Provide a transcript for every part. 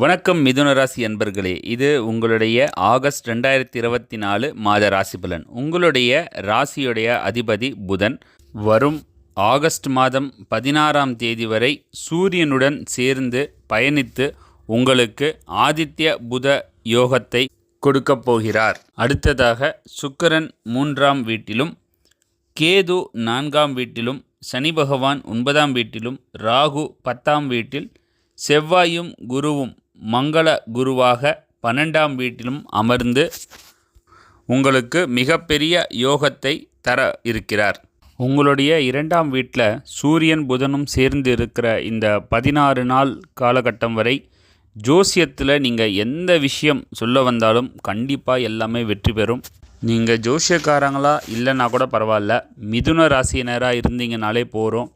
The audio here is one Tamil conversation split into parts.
வணக்கம் மிதுன ராசி அன்பர்களே இது உங்களுடைய ஆகஸ்ட் ரெண்டாயிரத்தி இருபத்தி நாலு மாத ராசி பலன். உங்களுடைய ராசியுடைய அதிபதி புதன். வரும் ஆகஸ்ட் மாதம் பதினாறாம் தேதி வரை சூரியனுடன் சேர்ந்து பயணித்து உங்களுக்கு ஆதித்ய புத யோகத்தை கொடுக்கப் போகிறார். அடுத்ததாக சுக்கிரன் மூன்றாம் வீட்டிலும் கேது நான்காம் வீட்டிலும் சனி பகவான் ஒன்பதாம் வீட்டிலும் ராகு பத்தாம் வீட்டில் செவ்வாயும் குருவும் மங்கள குருவாக பன்னெண்டாம் வீட்டிலும் அமர்ந்து உங்களுக்கு மிகப்பெரிய யோகத்தை தர இருக்கிறார். உங்களுடைய இரண்டாம் வீட்டில் சூரியன் புதனும் சேர்ந்து இருக்கிற இந்த பதினாறு நாள் காலகட்டம் வரை ஜோசியத்தில் நீங்கள் எந்த விஷயம் சொல்ல வந்தாலும் கண்டிப்பாக எல்லாமே வெற்றி பெறும். நீங்கள் ஜோசியக்காரங்களா இல்லைன்னா கூட பரவாயில்ல. மிதுன ராசியினராக இருந்தீங்கனாலே போகிறோம்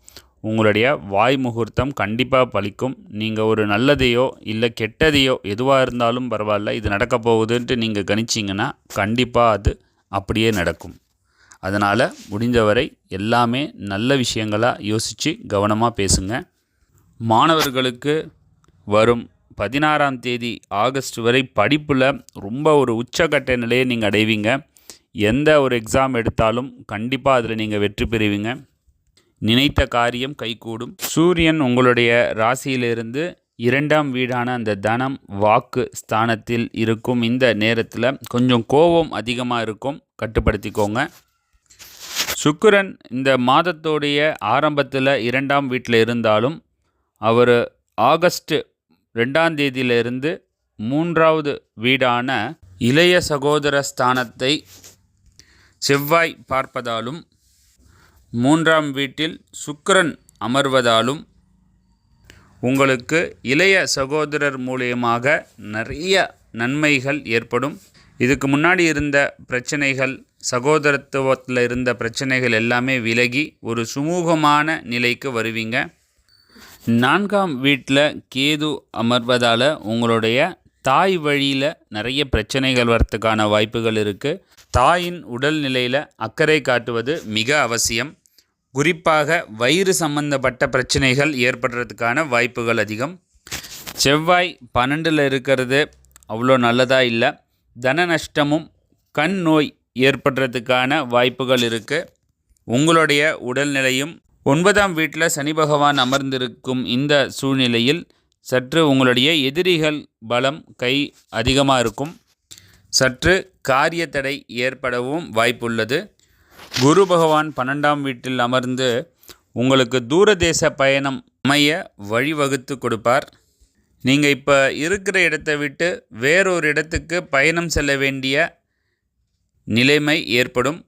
உங்களுடைய வாய் முகூர்த்தம் கண்டிப்பாக பலிக்கும். நீங்கள் ஒரு நல்லதையோ இல்லை கெட்டதையோ எதுவாக இருந்தாலும் பரவாயில்ல இது நடக்க போகுதுன்ட்டு நீங்கள் கணிச்சிங்கன்னா கண்டிப்பாக அது அப்படியே நடக்கும். அதனால் முடிஞ்சவரை எல்லாமே நல்ல விஷயங்களாக யோசித்து கவனமாக பேசுங்க. மாணவர்களுக்கு வரும் பதினாறாம் தேதி ஆகஸ்ட் வரை படிப்பில் ரொம்ப ஒரு உச்சக்கட்ட நிலையை நீங்கள் அடைவீங்க. எந்த ஒரு எக்ஸாம் எடுத்தாலும் கண்டிப்பாக அதில் நீங்கள் வெற்றி பெறுவீங்க. நினைத்த காரியம் கைகூடும். சூரியன் உங்களுடைய ராசியிலிருந்து இரண்டாம் வீடான அந்த தனம் வாக்கு ஸ்தானத்தில் இருக்கும். இந்த நேரத்தில் கொஞ்சம் கோபம் அதிகமாக இருக்கும். கட்டுப்படுத்திக்கோங்க. சுக்கிரன் இந்த மாதத்தோடைய ஆரம்பத்தில் இரண்டாம் வீட்டில் இருந்தாலும் அவர் ஆகஸ்ட் ரெண்டாம் தேதியிலிருந்து மூன்றாவது வீடான இளைய சகோதர ஸ்தானத்தை செவ்வாய் பார்ப்பதாலும் மூன்றாம் வீட்டில் சுக்கரன் அமர்வதாலும் உங்களுக்கு இளைய சகோதரர் மூலியமாக நிறைய நன்மைகள் ஏற்படும். இதுக்கு முன்னாடி இருந்த பிரச்சனைகள் சகோதரத்துவத்தில் இருந்த பிரச்சனைகள் எல்லாமே விலகி ஒரு சுமூகமான நிலைக்கு வருவீங்க. நான்காம் வீட்டில் கேது அமர்வதால் உங்களுடைய தாய் வழியில் நிறைய பிரச்சனைகள் வரத்துக்கான வாய்ப்புகள் இருக்குது தாயின் உடல்நிலையில் அக்கறை காட்டுவது மிக அவசியம். குறிப்பாக வயிறு சம்பந்தப்பட்ட பிரச்சனைகள் ஏற்படுறதுக்கான வாய்ப்புகள் அதிகம். செவ்வாய் பன்னெண்டில் இருக்கிறது அவ்வளோ நல்லதாக இல்லை. தன நஷ்டமும் கண் நோய் ஏற்படுறதுக்கான வாய்ப்புகள் இருக்குது உங்களுடைய உடல்நிலையும் ஒன்பதாம் வீட்டில் சனி பகவான் அமர்ந்திருக்கும் இந்த சூழ்நிலையில் சற்று உங்களுடைய எதிரிகள் பலம் கை அதிகமாக இருக்கும். சற்று காரிய தடை ஏற்படவும் வாய்ப்புள்ளது. குரு பகவான் பன்னெண்டாம் வீட்டில் அமர்ந்து உங்களுக்கு தூரதேச பயணம் அமைய வழிவகுத்து கொடுப்பார். நீங்கள் இப்போ இருக்கிற இடத்தை விட்டு வேறொரு இடத்துக்கு பயணம் செல்ல வேண்டிய நிலைமை ஏற்படும்.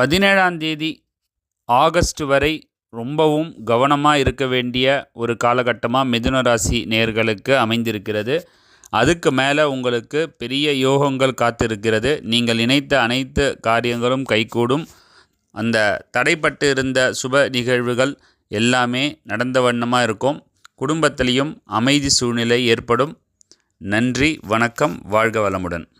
பதினேழாம் தேதி ஆகஸ்ட் வரை ரொம்பவும் கவனமாக இருக்க வேண்டிய ஒரு காலகட்டமாக மிதுன ராசி நேர்களுக்கு அமைந்திருக்கிறது. அதுக்கு மேலே உங்களுக்கு பெரிய யோகங்கள் காத்திருக்கிறது. நீங்கள் நினைத்த அனைத்து காரியங்களும் கைகூடும். அந்த தடைப்பட்டு இருந்த சுப நிகழ்வுகள் எல்லாமே நடந்த வண்ணமாக இருக்கும். குடும்பத்திலையும் அமைதி சூழ்நிலை ஏற்படும். நன்றி வணக்கம் வாழ்க வளமுடன்.